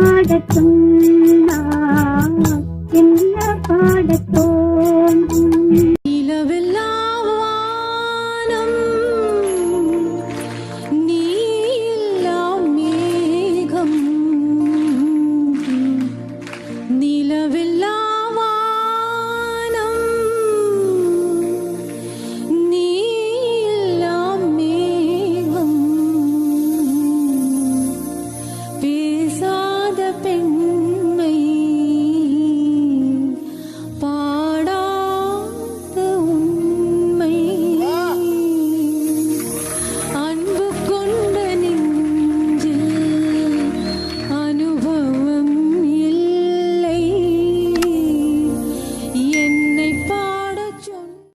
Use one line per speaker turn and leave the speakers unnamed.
பாடத்தும் என்ன பாடத்தோ